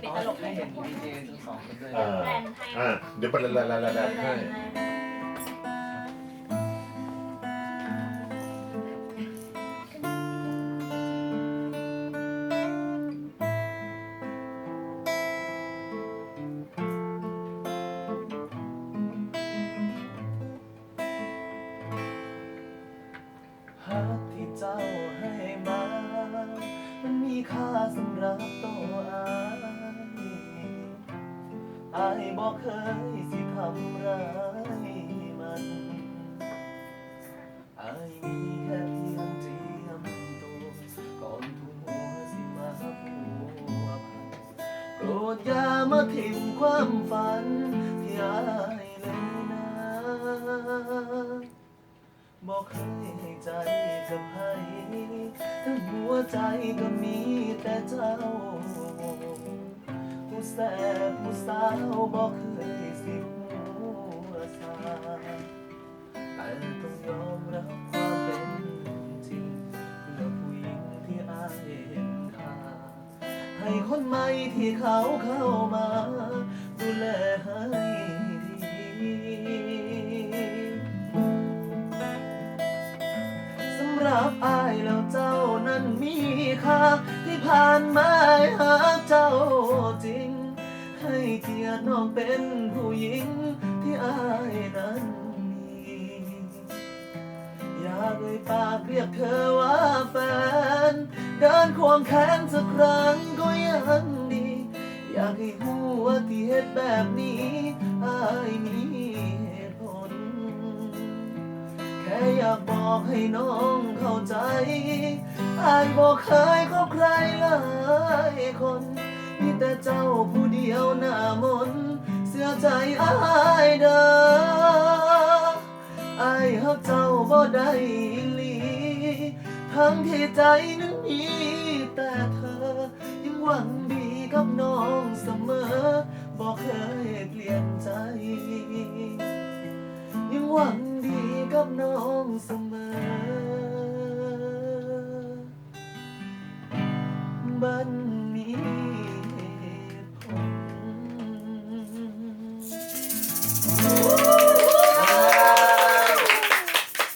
เป็นตลกให้เห็นดีเจทั้งสองคนด้วยอ่าแบรนด์ให้อ่าเดี๋ยวไปละละละละละให้ฮักที่เจ้าให้มา มันมีค่าสำหรับตัว อายบอกเคยสิทำร้ายมันอายมีแค่เพียงเจียมตัวก่อนทุ่มหัวสิมาผัวพันโปรดอย่ามาทิ้งความฝันที่อายเลยนะบอกเคยให้ใจกับใครทั้งหัวใจก็มีแต่เจ้าผู้แสบ ผู้สาวบอกเคยสิหัวสาแต่ต้องยอมรับความเป็นจริงเพื่อผู้หญิงที่อายเห็นค่าให้คนใหม่ที่เขาเข้ามา ดูแลให้ดีสำหรับอายแล้วเจ้านั้นมีค่าที่ผ่านมา เกียรติน้องเป็นผู้หญิงที่อายนั้นมีอยากเอ่ยปากเรียกเธอว่าแฟน เดินควงแขนสักครั้งก็ยังดี อยากให้หัวาที่เหตุแบบนี้อายมีเหตุผล แค่อยากบอกให้น้องเข้าใจอายบอกเคยคบใครหลายคนมีแต่เจ้า เดียวหน้ามนเสียใจอายเด้ออายฮักเจ้าบ่ได้หลี ทั้งที่ใจนั้นมีแต่เธอ ยังหวังดีกับน้องเสมอบอกเคยเปลี่ยนใจ ยังหวังดีกับน้องเสมอบันนี้